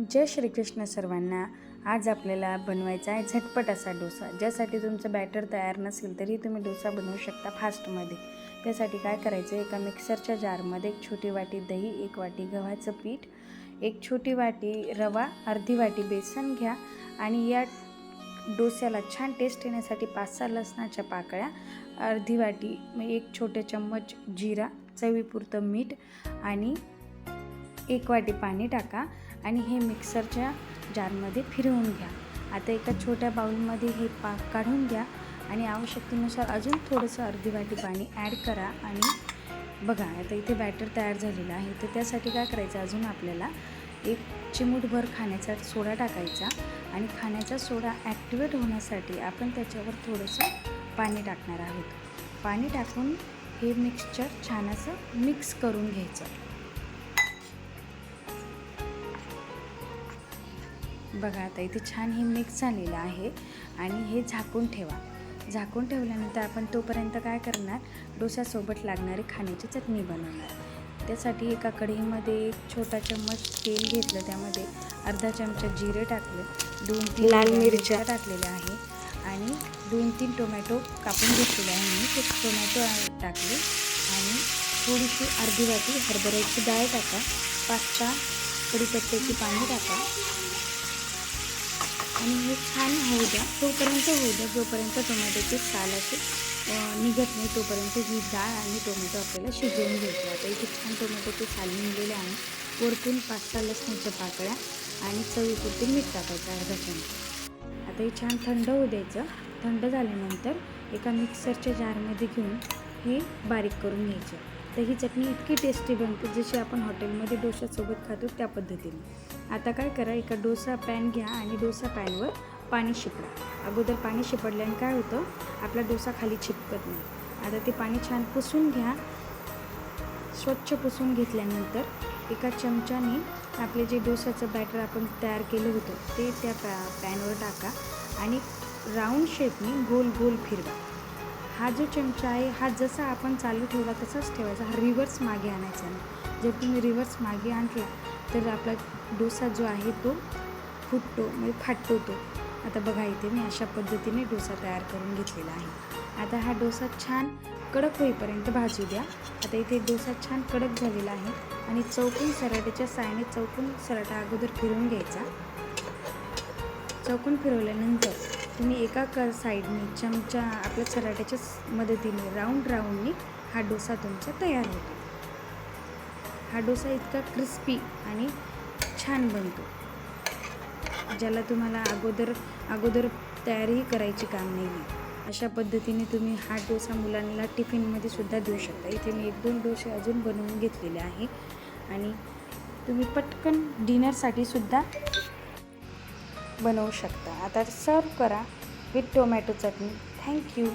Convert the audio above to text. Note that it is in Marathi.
जय श्रीकृष्ण सर्वांना. आज आपल्याला बनवायचा आहे झटपट असा डोसा. ज्यासाठी तुमचं बॅटर तयार नसेल तरी तुम्ही डोसा बनवू शकता फास्टमध्ये त्यासाठी काय करायचं? एका मिक्सरच्या जारमध्ये एक छोटी वाटी दही एक वाटी गव्हाचं पीठ एक छोटी वाटी रवा अर्धी वाटी बेसन घ्या आणि या डोस्याला छान टेस्ट येण्यासाठी पाच सहा लसणाच्या पाकळ्या अर्धी वाटी एक छोटे चम्मच जिरा चवीपुरतं मीठ आणि एक वाटी पाणी टाका. आणि हे मिक्सरच्या जारमध्ये फिरवून घ्या. आता एका छोट्या बाउलमध्ये हे पाक काढून घ्या आणि आवश्यकतेनुसार अजून थोडंसं अर्धी वाटी पाणी ॲड करा आणि बघा आता इथे बॅटर तयार झालेलं आहे. तर त्यासाठी काय करायचं? अजून आपल्याला एक चिमूटभर खाण्याचा सोडा टाकायचा आणि खाण्याचा सोडा ॲक्टिवेट होण्यासाठी आपण त्याच्यावर थोडंसं पाणी टाकणार आहोत. पाणी टाकून हे मिक्सचर छान असं मिक्स करून घ्यायचं. बघा आता इथे छान हे मिक्स झालेलं आहे. आणि हे झाकून ठेवा. झाकून ठेवल्यानंतर आपण तोपर्यंत काय करणार? डोस्यासोबत लागणारी खाण्याची चटणी बनवणार. त्यासाठी एका कढईमध्ये एक छोटा चम्मच तेल घेतलं. त्यामध्ये अर्धा चमचा जिरे टाकले. दोन तीन लाल मिरच्या. टाकलेल्या आहे. आणि दोन तीन टोमॅटो कापून घेतलेले आहे. मी ते टोमॅटो टाकले. आणि थोडीशी अर्धी वाटी हरभऱ्याची डाळ टाका. पाच सहा कढीपत्त्याची पाणी टाका. आणि हे छान होऊ द्या. तोपर्यंत होऊ द्या. जोपर्यंत टोमॅटोचे साल असे निघत नाही तोपर्यंत ही डाळ आणि टोमॅटो आपल्याला शिजवून घ्यायचे. आता इथे छान टोमॅटोचे साल निघलेले आहे. वरतून पाच सहा लसणाच्या पाकळ्या आणि चवीपुरती मीठ टाकायचं अर्धा चमचा. आता हे छान थंड होऊ द्यायचं. थंड झाल्यानंतर एका मिक्सरच्या जारमध्ये घेऊन हे बारीक करून घ्यायचं. तर ही चटणी इतकी टेस्टी बनते जशी आपण हॉटेलमध्ये डोशासोबत खातो त्या पद्धतीने. आता काय करा एका डोसा पॅन घ्या आणि डोसा पॅनवर पाणी शिपडा. अगोदर पाणी शिपडल्याने काय होतं आपला डोसा खाली चिपकत नाही. आता ते पाणी छान पुसून घ्या. स्वच्छ पुसून घेतल्यानंतर एका चमच्याने आपले जे डोसाचं बॅटर आपण तयार केलं होतं ते त्या पॅ पॅनवर टाका आणि राऊंड शेपने गोल गोल फिरवा. हा जो चमचा आहे हा जसा आपण चालू ठेवला तसाच ठेवायचा. हा रिव्हर्स मागे आणायचा नाही जर तुम्ही रिव्हर्स मागे आणला तर आपला डोसा जो आहे तो फुटतो म्हणजे फाटतो तो. आता बघा इथे मी अशा पद्धतीने डोसा तयार करून घेतलेला आहे. आता हा डोसा छान कडक होईपर्यंत भाजू द्या. आता इथे डोसा छान कडक झालेला आहे आणि चौकून सराट्याच्या सायने चौकून सराटा अगोदर फिरवून घ्यायचा. चौकून फिरवल्यानंतर तुम्ही एका क साईडने चमचा आपल्या सराट्याच्या मदतीने राऊंड राऊंडने हा डोसा तुमचा तयार होतो. हा डोसा इतका क्रिस्पी आणि छान बनतो ज्याला तुम्हाला अगोदर अगोदर तयारीही करायची काम नाही आहे अशा पद्धतीने तुम्ही हा डोसा मुलांना टिफिनमध्ये सुद्धा देऊ शकता. इथे मी एक दोन डोसे अजून बनवून घेतलेले आहे. आणि तुम्ही पटकन डिनरसाठी सुद्धा बनवू शकता. आता सर्व करा विथ टोमॅटो चटणी. थँक्यू